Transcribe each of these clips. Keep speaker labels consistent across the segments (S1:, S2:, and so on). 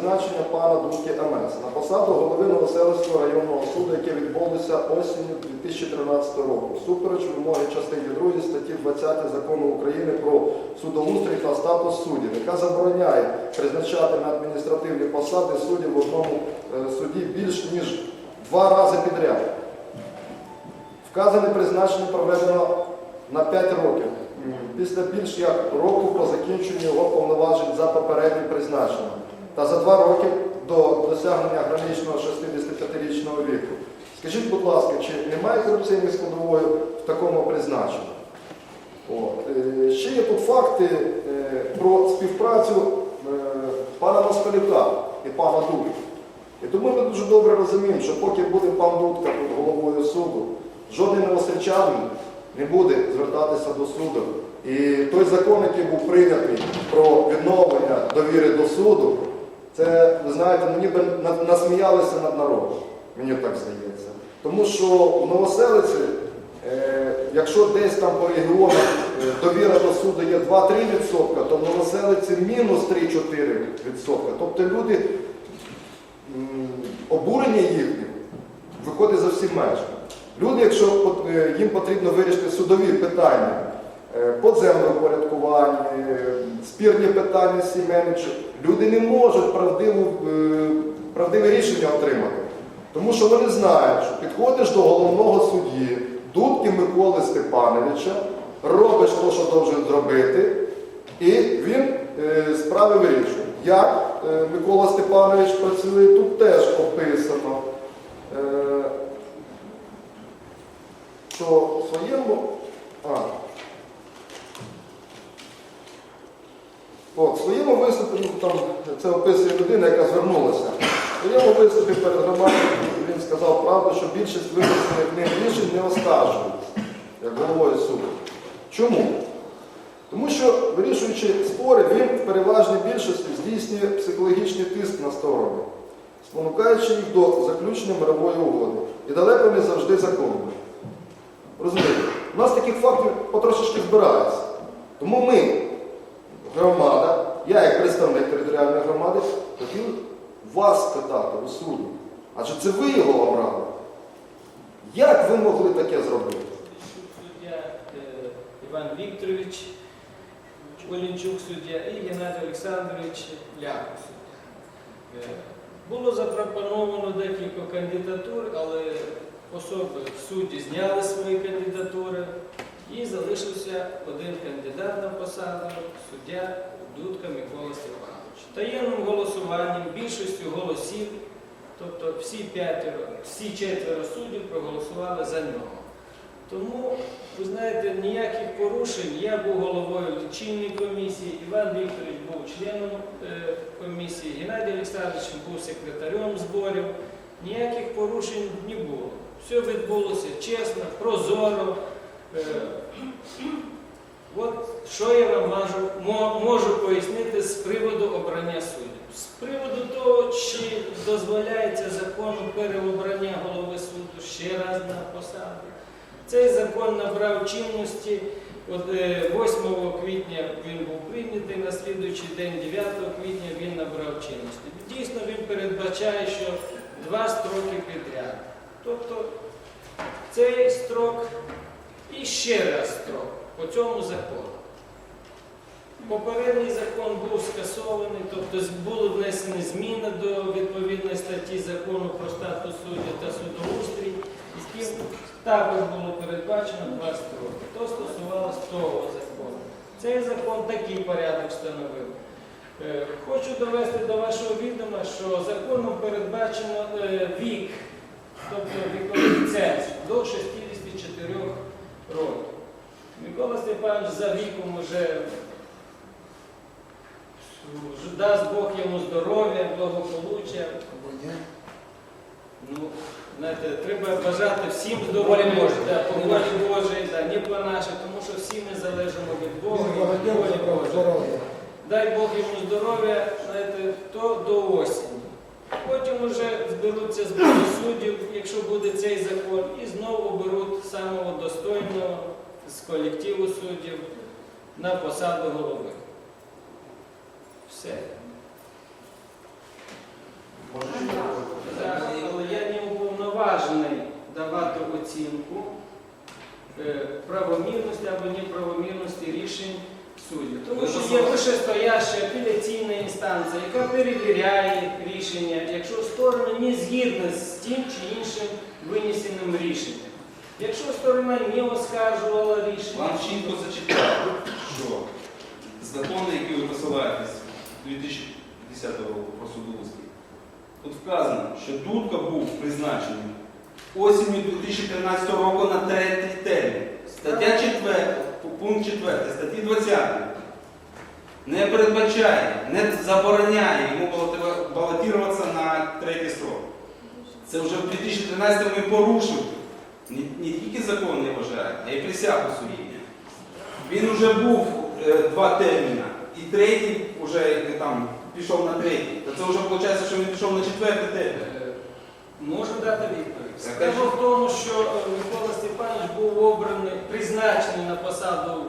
S1: призначення пана Дудки МС на посаду голови Новоселицького районного суду, яке відбулося осінню 2013 року, всупереч вимоги частини 2 статті 20 закону України про судоустрій та статус суддів, яка забороняє призначати на адміністративні посади суддів в одному е, суді більш ніж два рази підряд. Вказане призначення проведено на 5 років після більш як року по закінченню його повноважень за попереднім призначенням та за два роки до досягнення граничного 65-річного віку. Скажіть, будь ласка, чи немає корупційної складової в такому призначенні? От. Е, Ще є тут факти е, про співпрацю е, пана Москалюка і пана Дудки. І тому ми дуже добре розуміємо, що поки буде пан Дудка тут головою суду, жоден новосельчанин не буде звертатися до суду. І той закон, який був прийнятий про відновлення довіри до суду, це, ви знаєте, ну ніби насміялися над народом, мені так здається. Тому що в Новоселиці, е, якщо десь там по регіонах е, довіра до суду є 2-3%, то в Новоселиці мінус 3-4%. Тобто люди обурення їхнє виходить за всі межі. Люди, якщо е, їм потрібно вирішити судові питання по землеупорядкуванні, е, спірні питання сімейні, люди не можуть правдиву, е, правдиве рішення отримати. Тому що вони знають, що підходиш до головного судді, Дудки Миколи Степановича, робиш те, що должен зробити, і він е, справи вирішує. Як е, Микола Степанович працює, тут теж описано. Е, що в своєму. А. От, в своєму виступі, ну, там, це описує людина, яка звернулася. В своєму виступі перед громадою він сказав правду, що більшість винесених ним рішень не оскаржується, як головою суду. Чому? Тому що, вирішуючи спори, він в переважній більшості здійснює психологічний тиск на сторони, спонукаючи їх до заключення мирової угоди. І далеко не завжди законно. Розумієте? У нас таких фактів потрошечки збирається. Тому ми, громада, я як представник територіальної громади, хотів вас спитати у суді. Адже це ви його обрали. Як ви могли таке зробити?
S2: Суддя е, Іван Вікторович, Олінчук суддя і Геннадій Олександрович Ляхов суддя. Е, Було запропоновано декілька кандидатур, але особи судді зняли свої кандидатури і залишився один кандидат на посаду суддя Дудка Микола Степанович. Таємним голосуванням більшістю голосів, тобто всі п'ятеро, всі четверо суддів проголосували за нього. Тому, ви знаєте, ніяких порушень. Я був головою лічильної комісії, Іван Вікторович був членом е, комісії, Геннадій Олександрович був секретарем зборів. Ніяких порушень не було. Все відбулося чесно, прозоро. Е, От що я вам можу, можу пояснити з приводу обрання суддів. З приводу того, чи дозволяється законом переобрання голови суду ще раз на посаду. Цей закон набрав чинності. От, е, 8 квітня він був прийнятий, на слідуючий день, 9 квітня, він набрав чинності. Дійсно, він передбачає, що два строки підряд. Тобто цей строк і ще раз строк по цьому закону. Попередній закон був скасований, тобто були внесені зміни до відповідної статті закону про статус суддя та судоустрій, яким також було передбачено два строки. То стосувалося того закону. Цей закон такий порядок встановив. Е, Хочу довести до вашого відома, що законом передбачено е, вік, тобто віковий ценз до 64 років. Микола Степанович за віком вже дасть Бог йому здоров'я, благополуччя. Ну, знаєте, треба бажати всім здоров'я,
S3: Волі Божій.
S2: да, не по нашій, тому що всі ми залежимо від Бога і від волі Божої. Дай Бог йому здоров'я, знаєте, то до осені. Потім вже зберуться збори суддів, якщо буде цей закон, і знову оберуть самого достойного з колективу суддів на посаду голови. Все. Так, але я не уповноважений давати оцінку е, правомірності або неправомірності рішень суддів. Тому що є вищестояща апеляційна інстанція, яка перевіряє рішення, якщо сторони не згідні з тим чи іншим винесеним рішенням. Якщо сторона не оскаржувала рішення,
S3: Вам чітко зачитав, що закони, які ви посилаєтесь 2010 року про судоустрій, тут вказано, що Дудка був призначений осінню 2013 року на третій термін. Стаття 4, пункт 4 статті 20 не передбачає, не забороняє йому балотуватися на третій срок. Це вже в 2013 ми порушили. Не, не тільки закон не вважає, а й присягу судді. Він вже був е, два терміна, і третій вже там пішов на третій. То це вже виходить, що він пішов на четвертий термін.
S2: Е, Можу дати відповідь.
S3: Кажіть.
S2: в тому, що е, Микола Степанович був обраний, призначений на посаду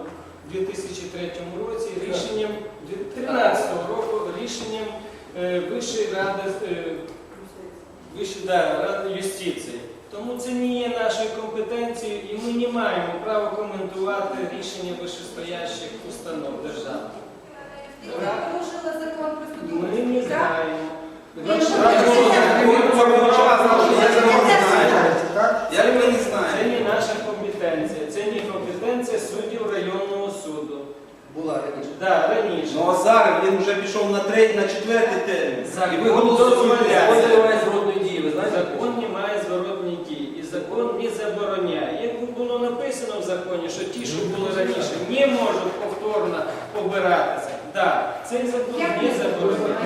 S2: у 2003 році рішенням 2013 року рішенням е, Вищої ради, Вищої да, ради юстиції. Тому це не є нашою компетенцією і ми не маємо права коментувати рішення вищестоящих установ держави.
S4: Порушила закон про суду.
S2: Ми не знаємо.
S3: Я не знаю.
S5: Так?
S2: Це не наша компетенція, це не компетенція суддів районного суду.
S5: Була раніше.
S2: Да, раніше.
S3: Ну а зараз він вже пішов на третій, на четвертий термін. І ви.
S2: дозволяє.
S3: за
S5: Закон
S3: це.
S5: не має зворотної дії, ви знаєте?
S2: Закон не має зворотної дії, і закон не забороняє. Якби було написано в законі, що ті, що були раніше, не можуть повторно обиратися. Да, цей закон не
S4: не.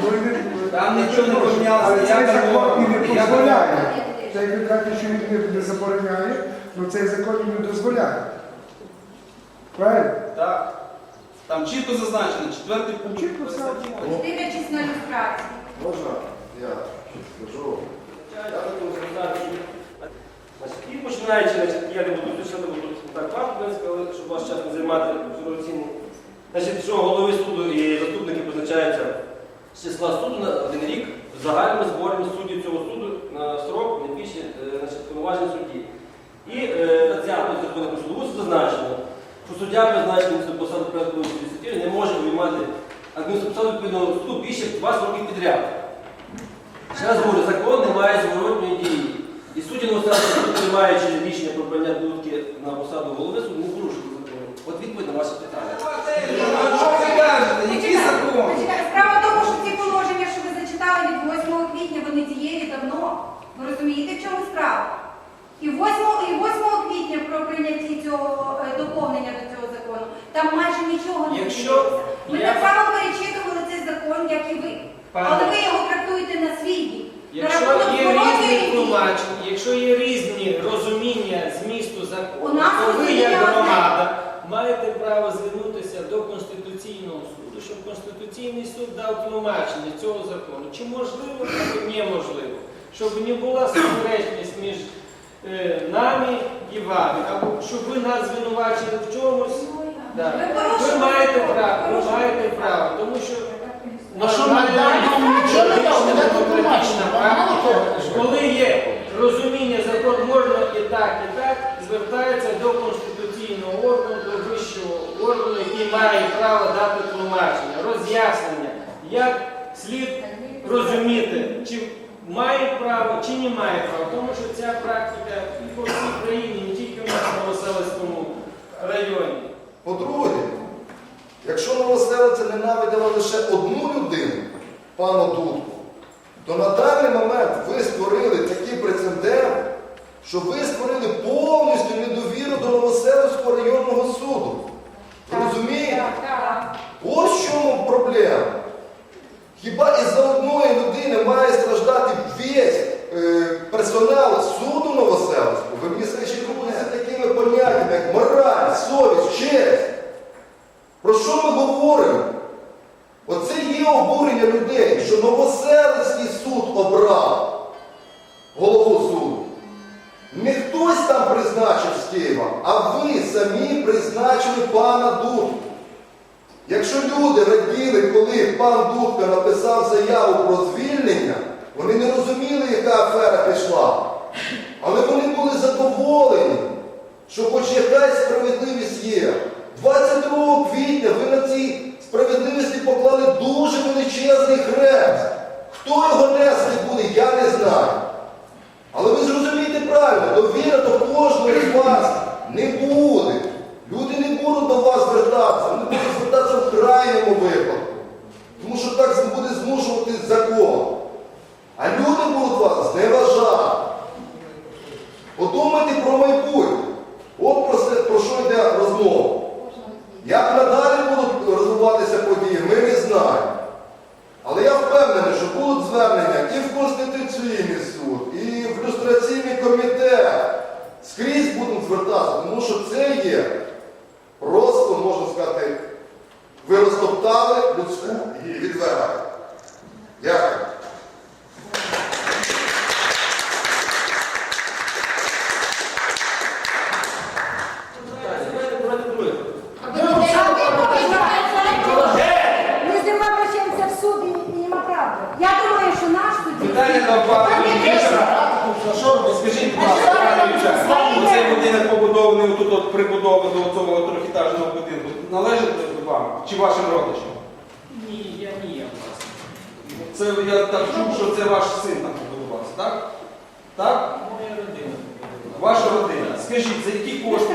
S5: Ну, не-
S3: Там нічого не помінялося,
S5: Але цей закон і не дозволяє. Цей ви кажете, що він не- не забороняє, але цей закон і не дозволяє. Правильно?
S3: Так. Там чітко зазначено, четвертий пункт.
S5: Чітко все.
S4: Дивлячись на люстрацію.
S1: Можна я скажу?
S6: Я хотів сказати, що і починаючи, я не буду писати, буду так в принципі, але щоб ваш час не займати дорогоцінний. Значить, що голови суду і заступники призначаються з числа суду на один рік загальними зборами суддів цього суду на срок не більше е, повноважень судді. І е, стаття до закону про судову зазначено, що суддя призначений на посаду порядкової судді не може обіймати адміністративну посаду відповідного суду більше 20 років підряд. Ще раз говорю, закон не має зворотної дії. І судді на суд, приймаючи рішення про прийняття дудки на посаду голови суду, не порушили закон. От відповідь на ваше питання.
S3: Ну, Що ви кажете? Який закон?
S4: Почекайте, Справа в тому, що ці положення, що ви зачитали від 8 квітня, вони дієві давно. Ви розумієте, в чому справа? І 8, і 8 квітня про прийняття цього е, доповнення до цього закону, там майже нічого не
S2: Якщо
S4: змінилося. Ми
S2: я-
S4: так само перечитували цей закон, як і ви.
S2: Пане-
S4: Але ви його трактуєте на свій бік.
S2: Якщо є різні тлумачення, якщо є різні розуміння змісту закону, то ви як громада маєте право звернутися до Конституційного суду, щоб Конституційний суд дав тлумачення цього закону, чи можливо, або неможливо, щоб не була суперечність між е, нами і вами, або щоб ви нас звинувачили в чомусь. Да.
S4: Ви
S2: Ви маєте право, ви маєте право, тому що
S7: На що ми даємо нічого не дав, не дати тлумачення, мало того.
S2: коли є розуміння закон можна і так, і так, звертається до конституційного органу, до вищого органу, який має право дати тлумачення, роз'яснення, як слід розуміти, чи має право, чи не має права. Тому що ця практика і по всій країні, не тільки в нас на районі.
S1: По-друге, якщо новоселиця ненавиділа лише одну людину, пану Дудку, то на даний момент ви створили такий прецедент, що ви створили повністю недовіру до Новоселицького районного суду. Розумієте? Ось в чому проблема. Хіба із-за одної людини має страждати весь е, персонал суду Новоселицького? Ви мені скажіть, з такими поняттями, як мораль, совість, честь. Про що ми говоримо? Новоселицький суд обрав голову суду. Не хтось там призначив з Києва, а ви самі призначили пана Дудку. Якщо люди раділи, коли пан Дудка написав заяву про звільнення, вони не розуміли, яка афера пішла. Але вони були задоволені, що хоч якась справедливість є. 22 квітня ви людську відвагу. Дякую.
S4: Ми з в суд і нема правди. Я думаю, що наш
S3: Віктор, оцей будинок побудований отут от прибудова до цього трьохітажного будинку належить вам чи вашим родичам?
S2: Ні, я ні, я власне.
S3: Це я так чув, що це ваш син там побудувався, так? Так?
S2: Моя родина.
S3: Ваша родина. Скажіть, за які кошти?